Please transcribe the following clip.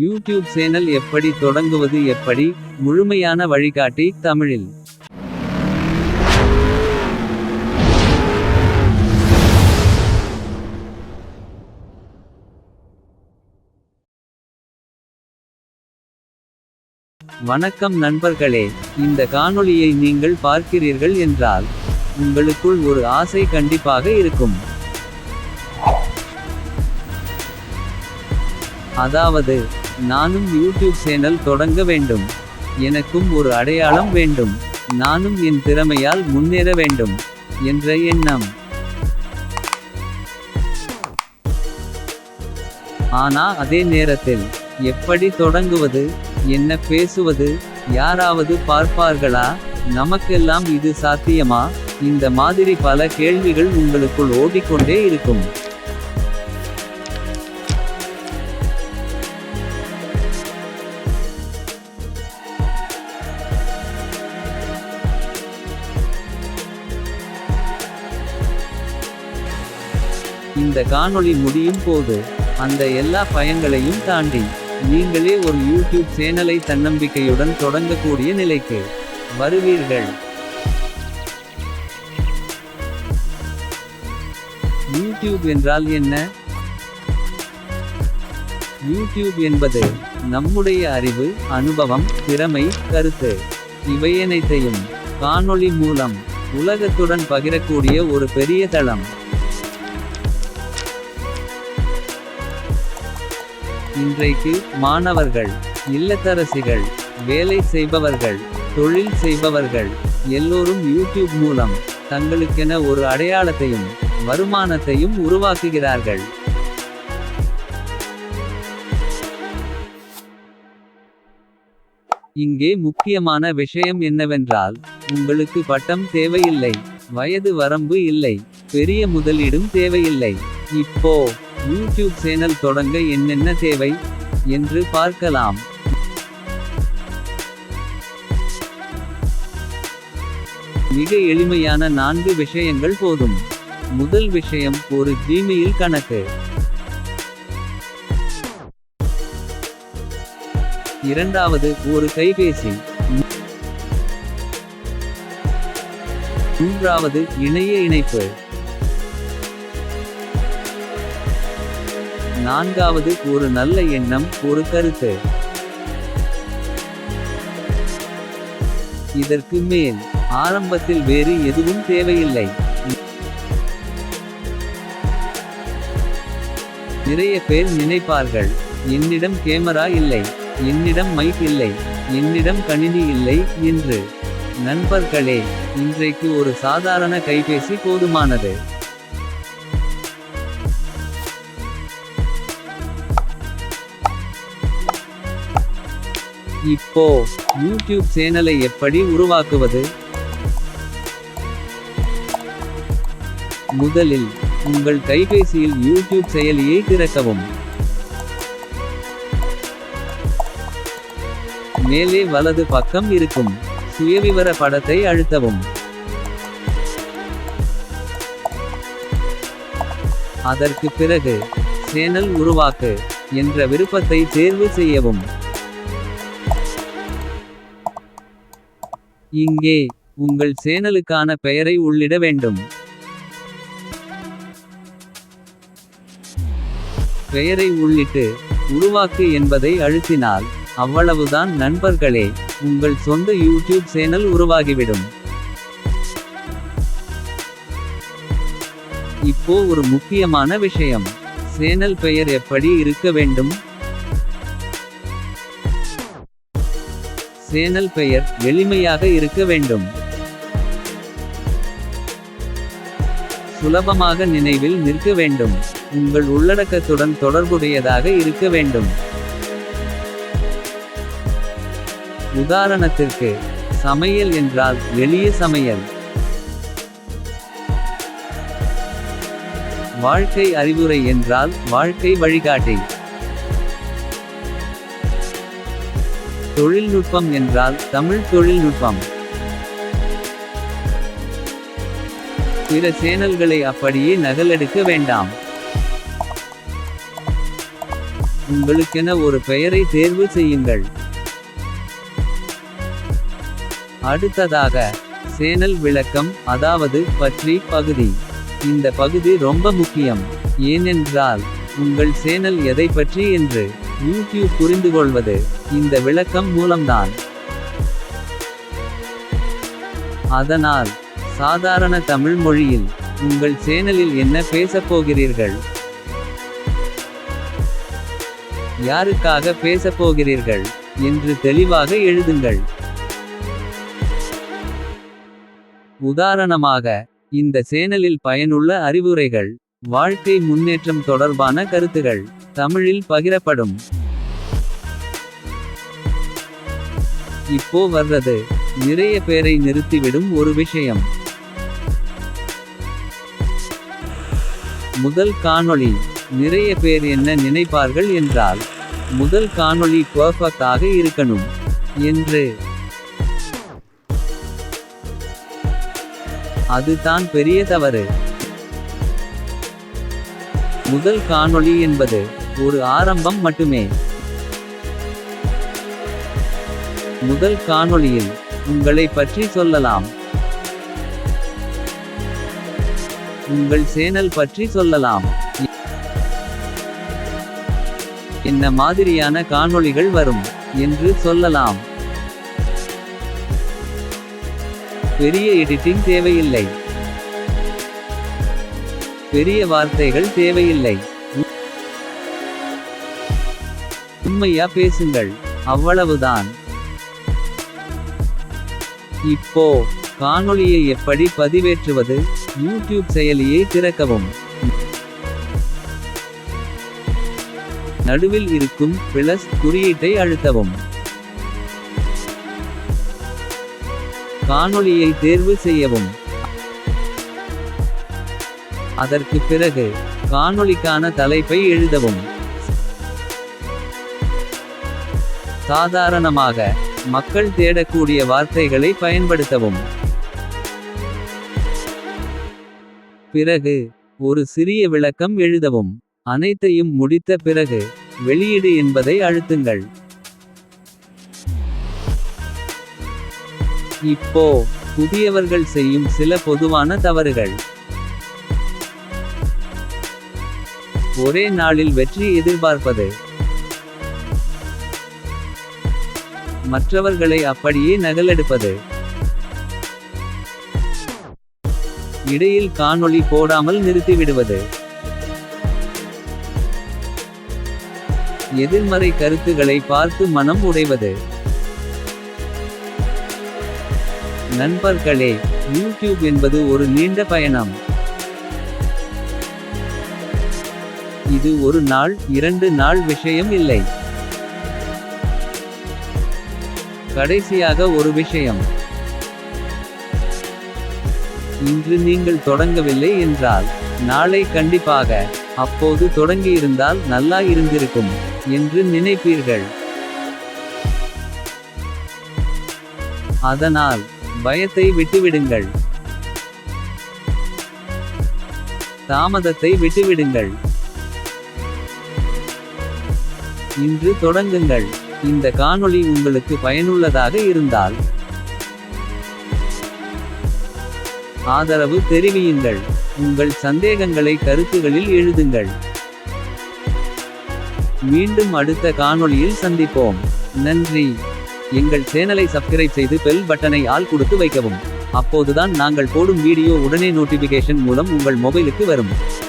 YouTube channel எப்படி தொடங்குவது எப்படி? முழுமையான வழிகாட்டி தமிழில். வணக்கம் நண்பர்களே இந்த காணொளியை நீங்கள் பார்க்கிறீர்கள் என்றால் உங்களுக்குள் ஒரு ஆசை கண்டிப்பாக இருக்கும். அதாவது நானும் யூடியூப் சேனல் தொடங்க வேண்டும். எனக்கும் ஒரு அடையாளம் வேண்டும். நானும் என் திறமையால் முன்னேற வேண்டும். என்ற எண்ணம். ஆனா அதே நேரத்தில் எப்படி தொடங்குவது என்ன பேசுவது யாராவது பார்ப்பார்களா? நமக்கெல்லாம் இது சாத்தியமா? இந்த மாதிரி பல கேள்விகள் உங்களுக்குள் ஓடிக்கொண்டே இருக்கும். இந்த காணொளி முடியும் போது அந்த எல்லா பயங்களையும் தாண்டி நீங்களே ஒரு யூடியூப் சேனலை தன்னம்பிக்கையுடன் தொடங்கக்கூடிய நிலைக்கு வருவீர்கள். யூடியூப் என்றால் என்ன? யூடியூப் என்பது நம்முடைய அறிவு அனுபவம் திறமை கருத்து. இவையனைத்தையும் காணொளி மூலம் உலகத்துடன் பகிரக்கூடிய ஒரு பெரிய தளம். இன்றைக்கு மாணவர்கள் இல்லத்தரசிகள் வேலை செய்பவர்கள் தொழில் செய்பவர்கள் எல்லோரும் யூடியூப் மூலம் தங்களுக்கென ஒரு அடையாளத்தையும் வருமானத்தையும் உருவாக்குகிறார்கள். இங்கே முக்கியமான விஷயம் என்னவென்றால் உங்களுக்கு பட்டம் தேவையில்லை வயது வரம்பு இல்லை பெரிய முதலீடும் தேவையில்லை. இப்போ யூடியூப் சேனல் தொடங்க என்னென்ன தேவை என்று பார்க்கலாம். மிக எளிமையான நான்கு விஷயங்கள் போதும். முதல் விஷயம் ஒரு ஜிமெயில் கணக்கு. இரண்டாவது ஒரு கைபேசி. மூன்றாவது இணைய இணைப்பு. நான்காவது ஒரு நல்ல எண்ணம் ஒரு கருத்து. இதற்கு மேல் ஆரம்பத்தில் வேறு எதுவும் தேவையில்லை. நிறைய பேர் நினைப்பார்கள் என்னிடம் கேமரா இல்லை என்னிடம் மைக் இல்லை என்னிடம் கணினி இல்லை என்று. நண்பர்களே இன்றைக்கு ஒரு சாதாரண கைபேசி போதுமானது. இப்போ யூடியூப் சேனலை எப்படி உருவாக்குவது? முதலில் உங்கள் கைபேசியில் யூடியூப் செயலியை திறக்கவும். மேலே வலது பக்கம் இருக்கும் சுயவிவர படத்தை அழுத்தவும். அதற்கு பிறகு சேனல் உருவாக்கு என்ற விருப்பத்தை தேர்வு செய்யவும். இங்கே உங்கள் சேனலுக்கான பெயரை உள்ளிட வேண்டும். பெயரை உள்ளிட்டு உருவாக்கு என்பதை அழுத்தினால் அவ்வளவுதான் நண்பர்களே உங்கள் சொந்த யூடியூப் சேனல் உருவாகிவிடும். இப்போ ஒரு முக்கியமான விஷயம் சேனல் பெயர் எப்படி இருக்க வேண்டும்? சேனல் பெயர் எளிமையாக இருக்க வேண்டும். சுலபமாக நினைவில் நிற்க வேண்டும். உங்கள் உள்ளடக்கத்துடன் தொடர்புடையதாக இருக்க வேண்டும். உதாரணத்திற்கு சமையல் என்றால் எளிய சமையல். வாழ்க்கை அறிவுரை என்றால் வாழ்க்கை வழிகாட்டி. தொழில்நுட்பம் என்றால் தமிழ் தொழில்நுட்பம். பிற சேனல்களை அப்படியே நகலெடுக்க வேண்டாம். உங்களுக்கென ஒரு பெயரை தேர்வு செய்யுங்கள். அடுத்ததாக சேனல் விளக்கம் அதாவது பற்றி பகுதி. இந்த பகுதி ரொம்ப முக்கியம். ஏனென்றால் உங்கள் சேனல் எதை பற்றி என்று. யூடியூப் புரிந்துகொள்வது இந்த விளக்கம் மூலம்தான். அதனால் சாதாரண தமிழ் மொழியில் உங்கள் சேனலில் என்ன பேசப் போகிறீர்கள்? யாருக்காக பேசப் போகிறீர்கள்? என்று தெளிவாக எழுதுங்கள். உதாரணமாக இந்த சேனலில் பயனுள்ள அறிவுரைகள் வாழ்க்கை முன்னேற்றம் தொடர்பான கருத்துகள் தமிழில் பகிரப்படும். இப்போ வர்றது நிறைய பேரை நிறுத்திவிடும் ஒரு விஷயம். முதல் காணொளி நிறைய பேர் என்ன நினைப்பார்கள் என்றால் முதல் காணொளி பெர்ஃபெக்ட் ஆக இருக்கணும் என்று. அதுதான் பெரிய தவறு. முதல் காணொளி என்பது ஒரு ஆரம்பம் மட்டுமே. முதல் காணொளியில் உங்களை பற்றி சொல்லலாம். உங்கள் சேனல் பற்றி சொல்லலாம். என்ன மாதிரியான காணொளிகள் வரும் என்று சொல்லலாம். பெரிய எடிட்டிங் தேவையில்லை. பெரிய வார்த்தைகள் தேவையில்லை. உண்மையா பேசுங்கள். அவ்வளவுதான். இப்போ காணொளியை எப்படி பதிவேற்றுவது? யூடியூப் செயலியை திறக்கவும். நடுவில் இருக்கும் பிளஸ் குறியீட்டை அழுத்தவும். காணொளியை தேர்வு செய்யவும். அதற்கு பிறகு காணொளிக்கான தலைப்பை எழுதவும். சாதாரணமாக மக்கள் தேடக்கூடிய வார்த்தைகளை பயன்படுத்தவும். பிறகு ஒரு சிறிய விளக்கம் எழுதவும். அனைத்தையும் முடித்த பிறகு வெளியீடு என்பதை அழுத்துங்கள். இப்போ புதியவர்கள் செய்யும் சில பொதுவான தவறுகள். ஒரே நாளில் வெற்றி எதிர்பார்ப்பது. மற்றவர்களை அப்படியே நகலெடுப்பது. இடையில் காணொளி போடாமல் நிறுத்திவிடுவது. எதிர்மறை கருத்துகளை பார்த்து மனம் உடைவது. நண்பர்களே யூடியூப் என்பது ஒரு நீண்ட பயணம். இது ஒரு நாள் இரண்டு நாள் விஷயம் இல்லை. கடைசியாக ஒரு விஷயம். இன்று நீங்கள் தொடங்கவில்லை என்றால் நாளை கண்டிப்பாக அப்போது தொடங்கியிருந்தால் நல்லா இருந்திருக்கும் என்று நினைப்பீர்கள். அதனால் பயத்தை விட்டுவிடுங்கள். தாமதத்தை விட்டுவிடுங்கள். இன்று தொடங்குங்கள். இந்த காணொளி உங்களுக்கு பயனுள்ளதாக இருந்தால் ஆதரவு தெரிவியுங்கள். உங்கள் சந்தேகங்களை கருத்துகளில் எழுதுங்கள். மீண்டும் அடுத்த காணொளியில் சந்திப்போம். நன்றி. எங்கள் சேனலை சப்ஸ்கிரைப் செய்து பெல் பட்டனை ஆல் கொடுத்து வைக்கவும். அப்போதுதான் நாங்கள் போடும் வீடியோ உடனே நோட்டிபிகேஷன் மூலம் உங்கள் மொபைலுக்கு வரும்.